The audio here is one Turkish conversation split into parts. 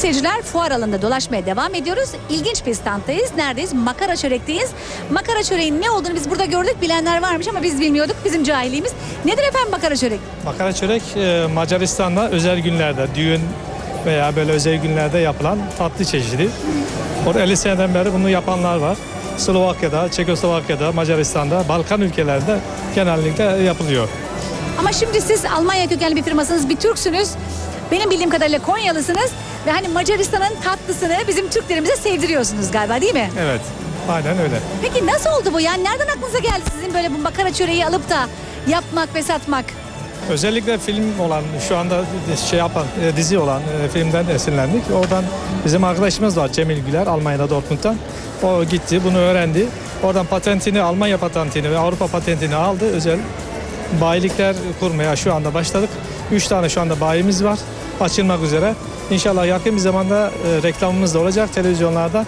seyirciler fuar alanında dolaşmaya devam ediyoruz. İlginç bir standdayız. Neredeyiz? Makara çörekteyiz. Makara çöreğin ne olduğunu biz burada gördük. Bilenler varmış ama biz bilmiyorduk. Bizim cahilliğimiz. Nedir efendim makara çörek? Makara çörek e, Macaristan'da özel günlerde, düğün veya böyle özel günlerde yapılan tatlı çeşidi. Orada 50 seneden beri bunu yapanlar var. Slovakya'da, Çekoslovakya'da, Macaristan'da, Balkan ülkelerinde genellikle yapılıyor. Ama şimdi siz Almanya kökenli bir firmasınız. Bir Türksünüz. Benim bildiğim kadarıyla Konyalısınız. Ve hani Macaristan'ın tatlısını bizim Türklerimize sevdiriyorsunuz galiba değil mi? Evet, aynen öyle. Peki nasıl oldu bu? Yani nereden aklınıza geldi sizin böyle bu makara çöreği alıp da yapmak ve satmak? Özellikle film olan, şu anda şey yapan, e, dizi olan e, filmden esinlendik. Oradan bizim arkadaşımız var Cemil Güler, Almanya'da Dortmund'dan. O gitti, bunu öğrendi. Oradan patentini, Almanya patentini ve Avrupa patentini aldı. Özel bayilikler kurmaya şu anda başladık. Üç tane şu anda bayimiz var. Açılmak üzere. İnşallah yakın bir zamanda e, reklamımız da olacak televizyonlarda.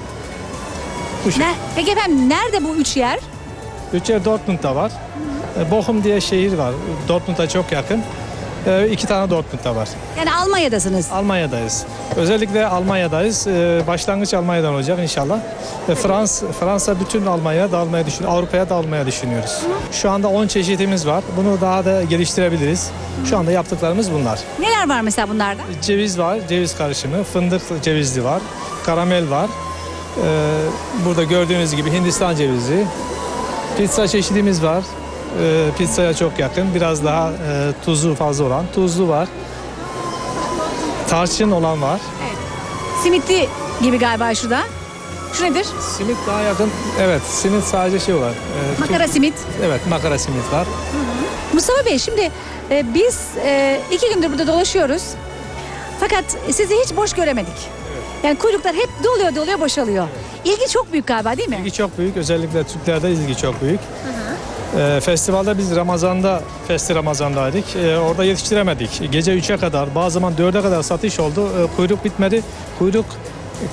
Bu şey. Ne? Peki efendim nerede bu üç yer? Üç yer Dortmund'da var. E, Bochum diye şehir var. Dortmund'a çok yakın. E, iki tane Dortmund'da var. Yani Almanya'dasınız. Almanya'dayız. Özellikle Almanya'dayız. Ee, Başlangıç Almanya'dan olacak inşallah. Ve Frans, Fransa bütün Almanya'ya dağılmaya düşün, Avrupa'ya dağılmaya düşünüyoruz. Şu anda 10 çeşitimiz var. Bunu daha da geliştirebiliriz. Şu anda yaptıklarımız bunlar. Neler var mesela bunlarda? Ceviz var, ceviz karışımı, fındık cevizli var, karamel var. Ee, burada gördüğünüz gibi Hindistan cevizi. Pizza çeşidimiz var. Ee, pizzaya çok yakın, biraz daha e, tuzu fazla olan. Tuzlu var. Tarçın olan var. Simitli gibi galiba şurada. Şu nedir? Simit daha yakın. Evet, simit sadece şey var. e, Makara simit. Evet, makara simit var. Mustafa Bey şimdi e, biz e, iki gündür burada dolaşıyoruz. Fakat sizi hiç boş göremedik. Yani kuyruklar hep doluyor doluyor boşalıyor. İlgi çok büyük galiba değil mi? İlgi çok büyük. Özellikle Türklerde ilgi çok büyük. E, festivalde biz Ramazan'da, Festi Ramazan'daydık. E, orada yetiştiremedik. Gece 3'e kadar, bazı zaman 4'e kadar satış oldu. E, kuyruk bitmedi. Kuyruk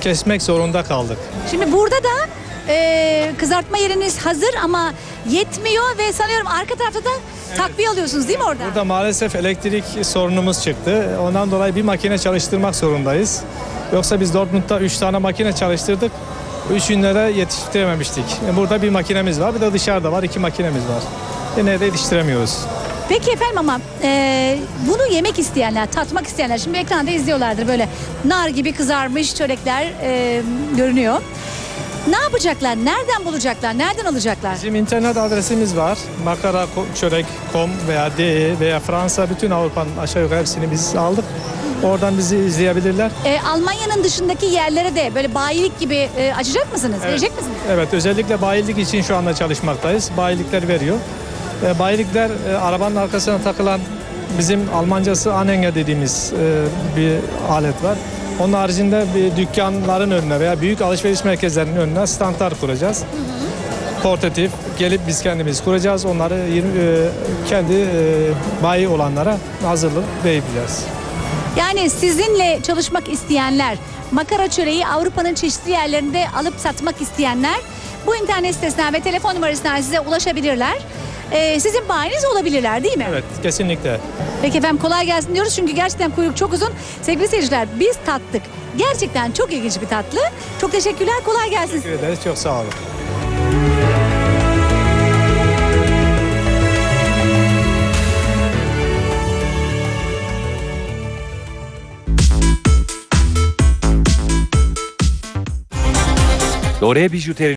kesmek zorunda kaldık. Şimdi burada da e, kızartma yeriniz hazır ama yetmiyor ve sanıyorum arka tarafta da takviye alıyorsunuz değil mi orada? Burada maalesef elektrik sorunumuz çıktı. Ondan dolayı bir makine çalıştırmak zorundayız. Yoksa biz Dortmund'da 3 tane makine çalıştırdık. Üç günlere yetiştirememiştik. E, Burada bir makinemiz var, bir de dışarıda var, iki makinemiz var. Yine de yetiştiremiyoruz. Peki efendim ama e, bunu yemek isteyenler, tatmak isteyenler şimdi ekranda izliyorlardır böyle nar gibi kızarmış çörekler e, görünüyor. Ne yapacaklar? Nereden bulacaklar? Nereden alacaklar? Bizim internet adresimiz var. makaraçörek.com veya DE veya Fransa bütün Avrupa'nın aşağı yukarı hepsini biz aldık. Oradan bizi izleyebilirler. E, Almanya'nın dışındaki yerlere de böyle bayilik gibi e, açacak mısınız? Verecek misiniz? Evet özellikle bayilik için şu anda çalışmaktayız. Bayilikler veriyor. E, bayilikler e, arabanın arkasına takılan bizim Almancası Anhänger dediğimiz e, bir alet var. Onun haricinde bir dükkanların önüne veya büyük alışveriş merkezlerinin önüne standlar kuracağız. Portatif gelip biz kendimiz kuracağız. Onları 20, e, kendi e, bayi olanlara hazırlık verebileceğiz. Yani sizinle çalışmak isteyenler, makara çöreği Avrupa'nın çeşitli yerlerinde alıp satmak isteyenler bu internet sitesinden ve telefon numarasından size ulaşabilirler. E, sizin bayiniz olabilirler değil mi? Evet kesinlikle. Peki efendim kolay gelsin diyoruz çünkü gerçekten kuyruk çok uzun. Sevgili seyirciler biz tattık. Gerçekten çok ilginç bir tatlı. Çok teşekkürler kolay gelsin. Teşekkür ederiz. Çok sağ olun. Dore Bijuteri